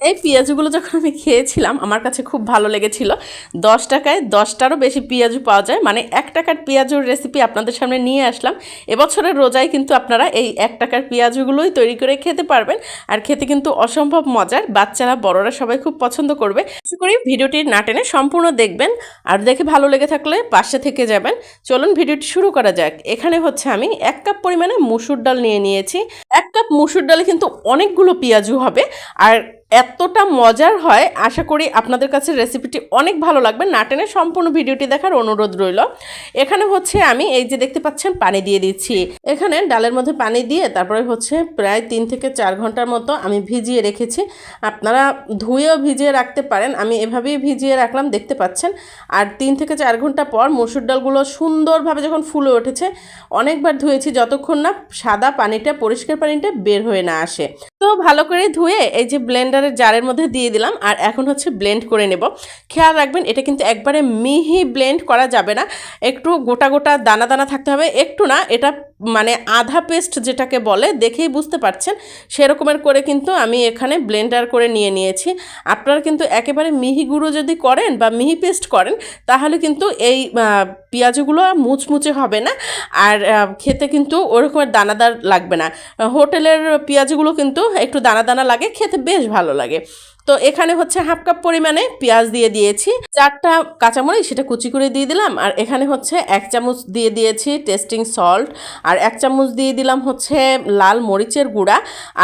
এই পেঁয়াজুগুলো যখন আমি খেয়েছিলাম, আমার কাছে খুব ভালো লেগেছিল। দশ টাকায় দশটারও বেশি পেঁয়াজু পাওয়া যায়। মানে এক টাকার পেঁয়াজুর রেসিপি আপনাদের সামনে নিয়ে আসলাম। এবছরের রোজায় কিন্তু আপনারা এই এক টাকার পেঁয়াজুগুলোই তৈরি করে খেতে পারবেন। আর খেতে কিন্তু অসম্ভব মজার। বাচ্চারা, বড়রা সবাই খুব পছন্দ করবে। আশা করি ভিডিওটি না টেনে সম্পূর্ণ দেখবেন। আর দেখে ভালো লেগে থাকলে পাশে থেকে যাবেন। চলুন ভিডিওটি শুরু করা যাক। এখানে হচ্ছে আমি এক কাপ পরিমাণে মুসুর ডাল নিয়ে নিয়েছি। এক কাপ মুসুর ডালে কিন্তু অনেকগুলো পেঁয়াজু হবে। আর এতটা মজার হয়, আশা করি আপনাদের কাছে রেসিপিটি অনেক ভালো লাগবে। না টেনে সম্পূর্ণ ভিডিওটি দেখার অনুরোধ রইল। এখানে হচ্ছে আমি এই যে দেখতে পাচ্ছেন, পানি দিয়ে দিচ্ছি। এখানে ডালের মধ্যে পানি দিয়ে তারপরে হচ্ছে প্রায় তিন থেকে চার ঘণ্টার মতো আমি ভিজিয়ে রেখেছি। আপনারা ধুয়েও ভিজিয়ে রাখতে পারেন। আমি এভাবেই ভিজিয়ে রাখলাম, দেখতে পাচ্ছেন। আর তিন থেকে চার ঘণ্টা পর মসুর ডালগুলো সুন্দরভাবে যখন ফুলে উঠেছে, অনেকবার ধুয়েছি যতক্ষণ না সাদা পানিটা পরিষ্কার পানিটা বের হয়ে না আসে। তো ভালো করে ধুয়ে এই যে ব্লেন্ডারের জারের মধ্যে দিয়ে দিলাম আর এখন হচ্ছে ব্লেন্ড করে নেব। খেয়াল রাখবেন, এটা কিন্তু একবারে মিহি ব্লেন্ড করা যাবে না। একটু গোটা গোটা দানা দানা থাকতে হবে, একটু না, এটা মানে আধা পেস্ট যেটাকে বলে, দেখেই বুঝতে পারছেন, সেরকমের করে কিন্তু আমি এখানে ব্লেন্ডার করে নিয়ে নিয়েছি। আপনারা কিন্তু একেবারে মিহি গুঁড়ো যদি করেন বা মিহি পেস্ট করেন, তাহলে কিন্তু এই পেঁয়াজগুলো মুচমুচে হবে না। আর খেতে কিন্তু ওরকমের দানাদার লাগবে না। হোটেলের পেঁয়াজগুলো কিন্তু একটু দানা দানা লাগে, খেতে বেশ ভালো লাগে। তো এখানে হচ্ছে হাফ কাপ পরিমাণে পেঁয়াজ দিয়ে দিয়েছি, চারটা কাঁচামরিচ সেটা কুচি করে দিয়ে দিলাম, আর এখানে হচ্ছে এক চামচ দিয়ে দিয়েছি টেস্টিং সল্ট আর এক চামচ দিয়ে দিলাম হচ্ছে লাল মরিচের গুঁড়া,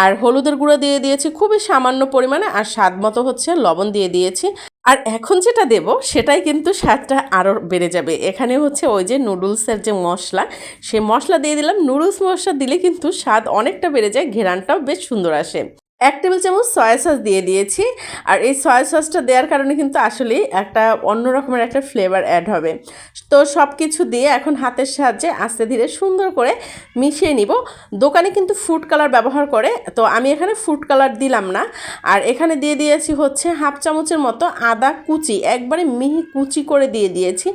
আর হলুদের গুঁড়া দিয়ে দিয়েছি খুবই সামান্য পরিমাণে, আর স্বাদ মতো হচ্ছে লবণ দিয়ে দিয়েছি। আর এখন যেটা দেব, সেটাই কিন্তু স্বাদটা আরও বেড়ে যাবে। এখানে হচ্ছে ওই যে নুডলসের যে মশলা, সে মশলা দিয়ে দিলাম। নুডলস মশলা দিলে কিন্তু স্বাদ অনেকটা বেড়ে যায়, ঘেরানটাও বেশ সুন্দর আসে। এক টেবিল চামচ সয়া সস দিয়ে দিয়েছি। আর এই সয়া সসটা দেওয়ার কারণে কিন্তু আসলেই একটা অন্য রকমের একটা ফ্লেভার অ্যাড হবে। তো সব কিছু দিয়ে এখন হাতের সাহায্যে আস্তে ধীরে সুন্দর করে মিশিয়ে নিব। দোকানে কিন্তু ফুড কালার ব্যবহার করে, তো আমি এখানে ফুড কালার দিলাম না। আর এখানে দিয়ে দিয়েছি হচ্ছে হাফ চামচের মতো আদা কুচি, একবারে মিহি কুচি করে দিয়ে দিয়েছি।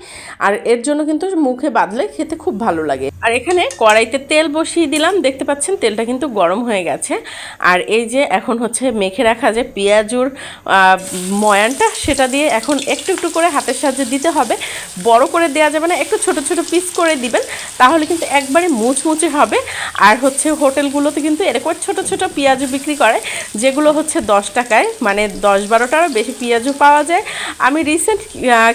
আর এর জন্য কিন্তু মুখে বাঁধলে খেতে খুব ভালো লাগে। আর এখানে কড়াইতে তেল বসিয়ে দিলাম, দেখতে পাচ্ছেন তেলটা কিন্তু গরম হয়ে গেছে। আর এই যে এখন হচ্ছে মেখে রাখা যে পেঁয়াজুর ময়ানটা, সেটা দিয়ে এখন একটু একটু করে হাতের সাহায্যে দিতে হবে। বড় করে দেওয়া যাবে না, একটু ছোট ছোট পিস করে দিবেন, তাহলে কিন্তু একবারে মুচমুচে হবে। আর হচ্ছে হোটেলগুলোতে কিন্তু এরকম ছোট ছোট পেঁয়াজু বিক্রি করে, যেগুলো হচ্ছে দশ টাকায় মানে দশ বারোটারও বেশি পেঁয়াজু পাওয়া যায়। আমি রিসেন্ট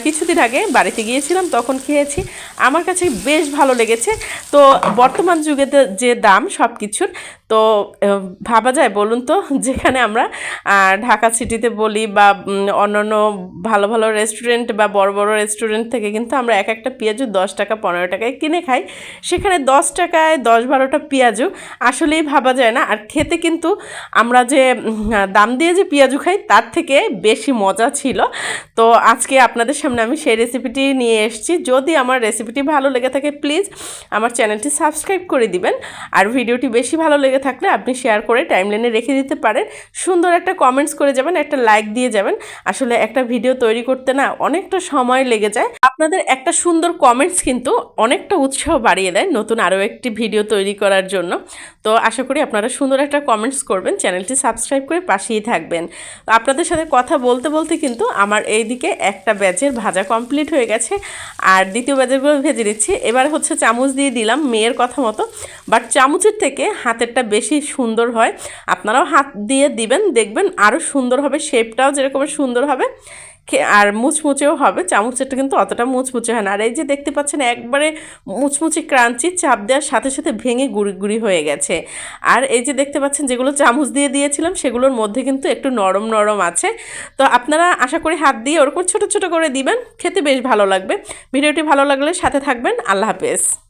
কিছুদিন আগে বাড়িতে গিয়েছিলাম, তখন খেয়েছি। আমার কাছে বেশ ভালো লেগেছে। তো বর্তমান যুগে যে দাম সব কিছুর তো ভাবা যায় বলুন তো যেখানে আমরা ঢাকা সিটিতে বলি বা অন্যান্য ভালো ভালো রেস্টুরেন্ট বা বড় বড় রেস্টুরেন্ট থেকে কিন্তু আমরা এক একটা পেঁয়াজু দশ টাকা, পনেরো টাকায় কিনে খাই। সেখানে দশ টাকায় দশ বারোটা পেঁয়াজু আসলেই ভাবা যায় না। আর খেতে কিন্তু আমরা যে দাম দিয়ে যে পেঁয়াজু খাই, তার থেকে বেশি মজা ছিল। তো আজকে আপনাদের সামনে আমি সেই রেসিপিটি নিয়ে এসেছি। যদি আমার রেসিপিটি ভালো লেগে থাকে প্লিজ আমার চ্যানেলটি সাবস্ক্রাইব করে দিবেন। আর ভিডিওটি বেশি ভালো লেগে থাকলে আপনি শেয়ার করে টাইম টাইমলাইনে রেখে দিতে পারেন। সুন্দর একটা কমেন্টস করে যাবেন, একটা লাইক দিয়ে যাবেন। আসলে একটা ভিডিও তৈরি করতে না অনেকটা সময় লেগে যায়। আপনাদের একটা সুন্দর কমেন্টস কিন্তু অনেকটা উৎসাহ বাড়িয়ে দেয় নতুন আরও একটি ভিডিও তৈরি করার জন্য। তো আশা করি আপনারা সুন্দর একটা কমেন্টস করবেন, চ্যানেলটি সাবস্ক্রাইব করে পাশেই থাকবেন। আপনাদের সাথে কথা বলতে বলতে কিন্তু আমার এইদিকে একটা ব্যাচের ভাজা কমপ্লিট হয়ে গেছে। আর দ্বিতীয় ব্যাচেরগুলো ভেজে দিচ্ছি এবার হচ্ছে চামচ দিয়ে দিলাম মেয়ের কথা মতো। বাট চামচের থেকে হাতেরটা বেশি সুন্দর হয়। আপনারাও হাত দিয়ে দিবেন, দেখবেন আরও সুন্দর হবে শেপটাও যেরকম সুন্দর হবে। আর মুচমুচেও হবে। চামচেরটা কিন্তু অতটা মুচমুচে হয় না। আর এই যে দেখতে পাচ্ছেন, একবারে মুচমুচে ক্রাঞ্চি, চাপ দেওয়ার সাথে সাথে ভেঙে গুড়ি গুড়ি হয়ে গেছে। আর এই যে দেখতে পাচ্ছেন, যেগুলো চামচ দিয়ে দিয়েছিলাম, সেগুলোর মধ্যে কিন্তু একটু নরম নরম আছে। তো আপনারা আশা করি হাত দিয়ে ওরকম ছোট ছোট করে দিবেন। খেতে বেশ ভালো লাগবে। ভিডিওটি ভালো লাগলে সাথে থাকবেন। আল্লাহ হাফেজ।